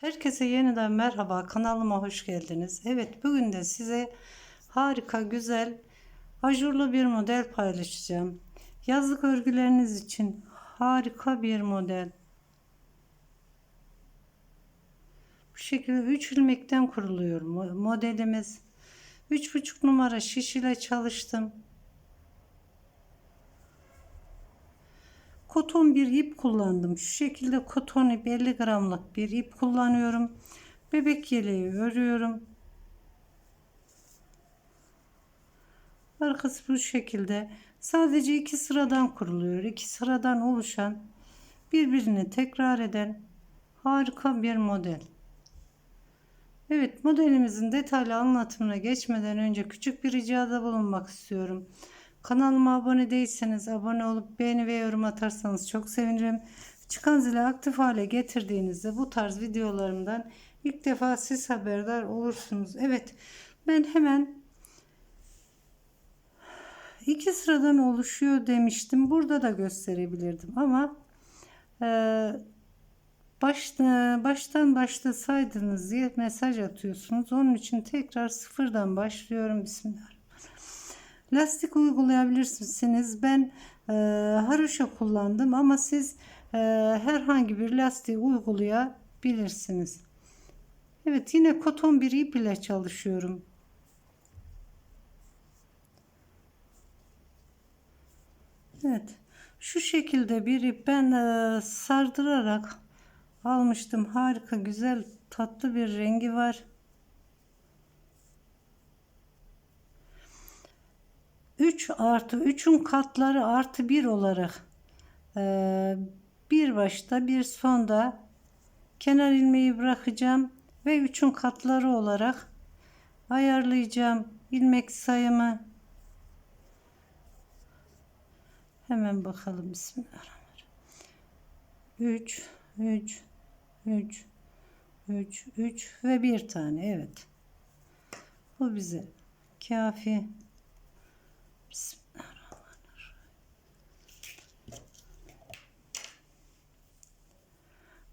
Herkese yeniden merhaba kanalıma hoş geldiniz. Evet bugün de size harika güzel ajurlu bir model paylaşacağım. Yazlık örgüleriniz için harika bir model. Bu şekilde 3 ilmekten kuruluyor mo- modelimiz. 3,5 numara şiş ile çalıştım. Koton bir ip kullandım. Şu şekilde koton ip 50 gramlık bir ip kullanıyorum. Bebek yeleği örüyorum. Arkası bu şekilde. Sadece iki sıradan kuruluyor. İki sıradan oluşan birbirini tekrar eden harika bir model. Evet modelimizin detaylı anlatımına geçmeden önce küçük bir ricada bulunmak istiyorum. Kanalıma abone değilseniz abone olup beğeni ve yorum atarsanız çok sevinirim. Çıkan zili aktif hale getirdiğinizde bu tarz videolarımdan ilk defa siz haberdar olursunuz. Evet ben hemen iki sıradan oluşuyor demiştim. Burada da gösterebilirdim ama e, başta, baştan başlasaydınız diye mesaj atıyorsunuz. Onun için tekrar sıfırdan başlıyorum. Bismillah. Lastik uygulayabilirsiniz. Ben e, haroşa kullandım ama siz e, herhangi bir lastiği uygulayabilirsiniz. Evet yine koton bir ip ile çalışıyorum. Evet şu şekilde bir ip ben e, sardırarak almıştım. Harika güzel tatlı bir rengi var. 3 artı 3'ün katları artı 1 olarak e, bir başta bir sonda kenar ilmeği bırakacağım ve 3'ün katları olarak ayarlayacağım ilmek sayımı. Hemen bakalım bismillahirrahmanirrahim. 3 3 3 3 3 ve bir tane evet. Bu bize kafi.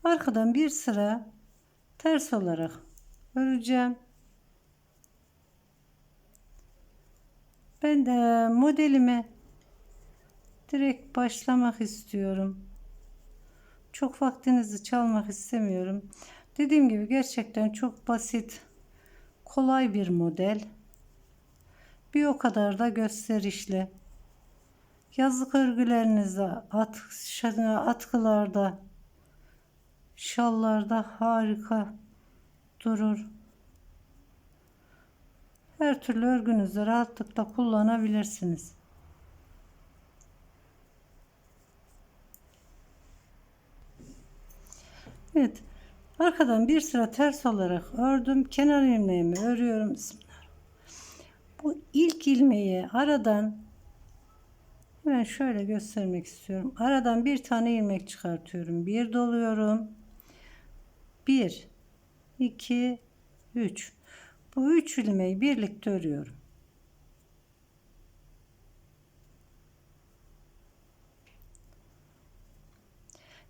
Arkadan bir sıra ters olarak öreceğim. Ben de modelime direkt başlamak istiyorum. Çok vaktinizi çalmak istemiyorum. Dediğim gibi gerçekten çok basit, kolay bir model. Bir o kadar da gösterişli. Yazlık örgülerinizde, at, atkılarda, şallarda harika durur. Her türlü örgünüzde rahatlıkla kullanabilirsiniz. Evet. Arkadan bir sıra ters olarak ördüm. Kenar ilmeğimi örüyorum. Bu ilk ilmeği aradan hemen şöyle göstermek istiyorum. Aradan bir tane ilmek çıkartıyorum. Bir doluyorum. Bir, iki, üç. Bu üç ilmeği birlikte örüyorum.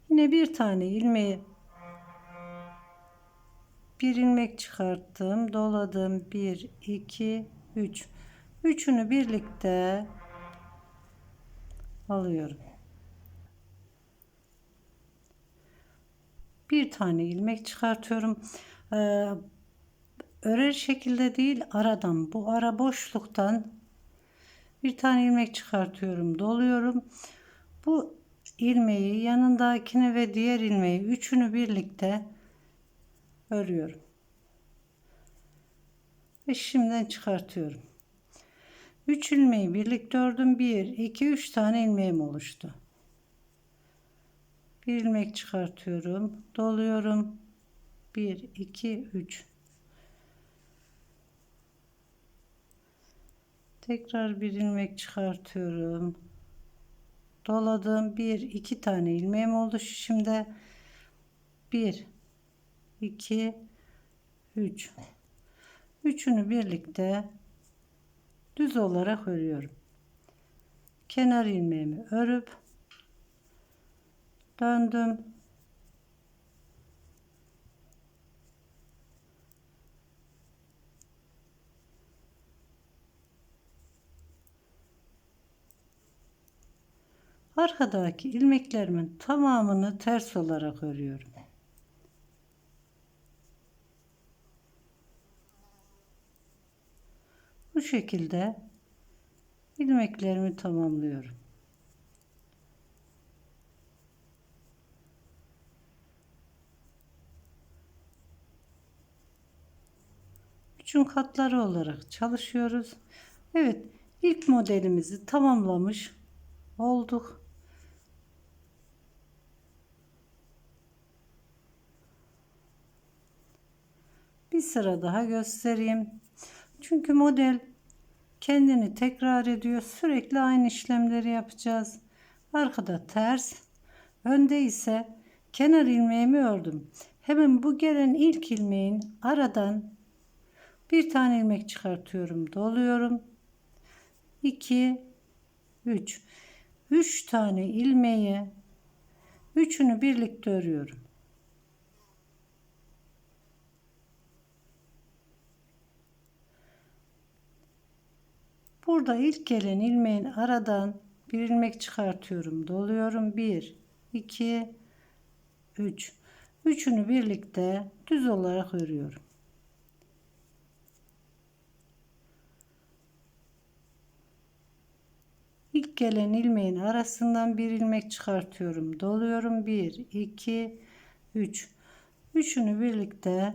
Yine bir tane ilmeği bir ilmek çıkarttım doladım 1 2 3 üçünü birlikte alıyorum. Bir tane ilmek çıkartıyorum. Ee, örer şekilde değil aradan bu ara boşluktan bir tane ilmek çıkartıyorum doluyorum. Bu ilmeği yanındakini ve diğer ilmeği üçünü birlikte örüyorum. Ve şimdiden çıkartıyorum. 3 ilmeği birlikte ördüm. 1, 2, 3 tane ilmeğim oluştu. Bir ilmek çıkartıyorum. Doluyorum. 1, 2, 3. Tekrar bir ilmek çıkartıyorum. Doladım. 1, 2 tane ilmeğim oldu. Şimdi 1, 2 3 Üçünü birlikte düz olarak örüyorum. Kenar ilmeğimi örüp döndüm. Arkadaki ilmeklerimin tamamını ters olarak örüyorum. Bu şekilde ilmeklerimi tamamlıyorum. Üçün katları olarak çalışıyoruz. Evet, ilk modelimizi tamamlamış olduk. Bir sıra daha göstereyim. Çünkü model kendini tekrar ediyor. Sürekli aynı işlemleri yapacağız. Arkada ters, önde ise kenar ilmeğimi ördüm. Hemen bu gelen ilk ilmeğin aradan bir tane ilmek çıkartıyorum, doluyorum. 2 3 3 tane ilmeği üçünü birlikte örüyorum. Burada ilk gelen ilmeğin aradan bir ilmek çıkartıyorum. Doluyorum. 1 2 3 Üçünü birlikte düz olarak örüyorum. İlk gelen ilmeğin arasından bir ilmek çıkartıyorum. Doluyorum. 1 2 3 Üçünü birlikte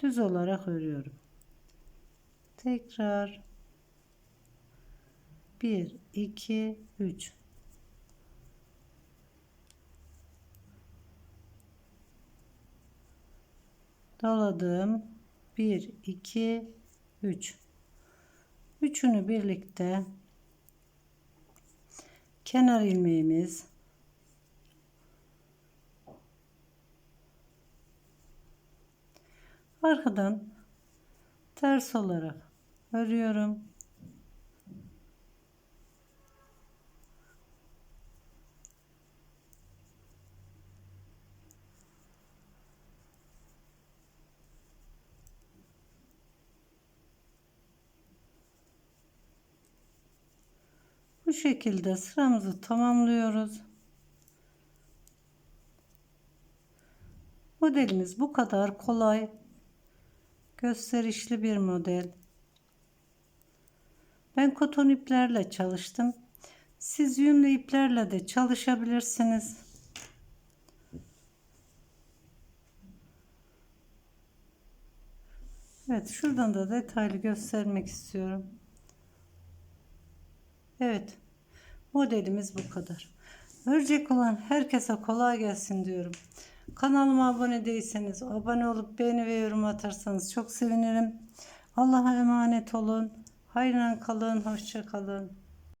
düz olarak örüyorum. Tekrar 1 2 3 doladım. 1 2 3 üçünü birlikte kenar ilmeğimiz arkadan ters olarak örüyorum şekilde sıramızı tamamlıyoruz. Modelimiz bu kadar kolay, gösterişli bir model. Ben koton iplerle çalıştım. Siz yünlü iplerle de çalışabilirsiniz. Evet, şuradan da detaylı göstermek istiyorum. Evet. Modelimiz bu kadar. Örecek olan herkese kolay gelsin diyorum. Kanalıma abone değilseniz abone olup beğeni ve yorum atarsanız çok sevinirim. Allah'a emanet olun. Hayran kalın. Hoşça kalın.